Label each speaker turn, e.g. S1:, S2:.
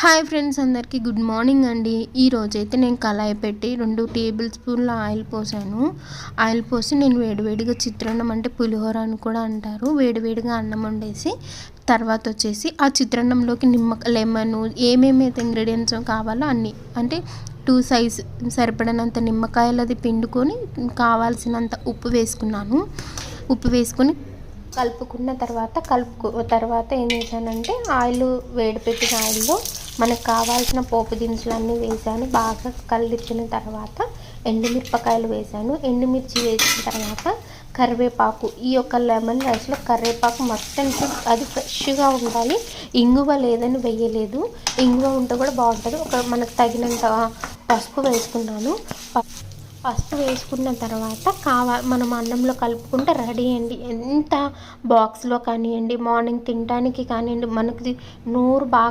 S1: Hi friends అందరికీ good morning అండి. ఈరోజు అయితే నేను కళాయి పెట్టి రెండు టేబుల్ స్పూన్ల ఆయిల్ పోసాను. ఆయిల్ పోసి నేను వేడివేడిగా చిత్రాన్నం అంటే పులిహోర అని కూడా అంటారు. వేడివేడిగా అన్నం వండేసి తర్వాత వచ్చేసి ఆ చిత్రాన్నంలోకి నిమ్మక లెమన్ ఏమేమి ఇంగ్రీడియంట్స్ కావాలో అన్నీ అంటే టూ సైజ్ సరిపడినంత నిమ్మకాయలది పిండుకొని కావాల్సినంత ఉప్పు వేసుకున్నాను. ఉప్పు వేసుకొని కలుపుకున్న తర్వాత కలుపుకు తర్వాత ఏం చేశానంటే ఆయిల్ వేడి పెట్టిన ఆయిల్లో మనకు కావాల్సిన పోపు దినుసులన్నీ వేసాను. బాగా కలిపించిన తర్వాత ఎండుమిరపకాయలు వేసాను. ఎండుమిర్చి వేసిన తర్వాత కరివేపాకు. ఈ యొక్క లెమన్ రైస్లో కరివేపాకు మొత్తం అది ఫ్రెష్గా ఉండాలి. ఇంగువ లేదని వేయలేదు. ఇంగువ ఉంటే కూడా బాగుంటుంది. ఒక మనకు తగినంత పసుపు వేసుకున్నాను. పసుపు వేసుకున్న తర్వాత కావా మనం అన్నంలో కలుపుకుంటే రెడీ అండి. ఎంత బాక్స్లో కానివ్వండి మార్నింగ్ తినడానికి కానివ్వండి మనకి నోరు బాగా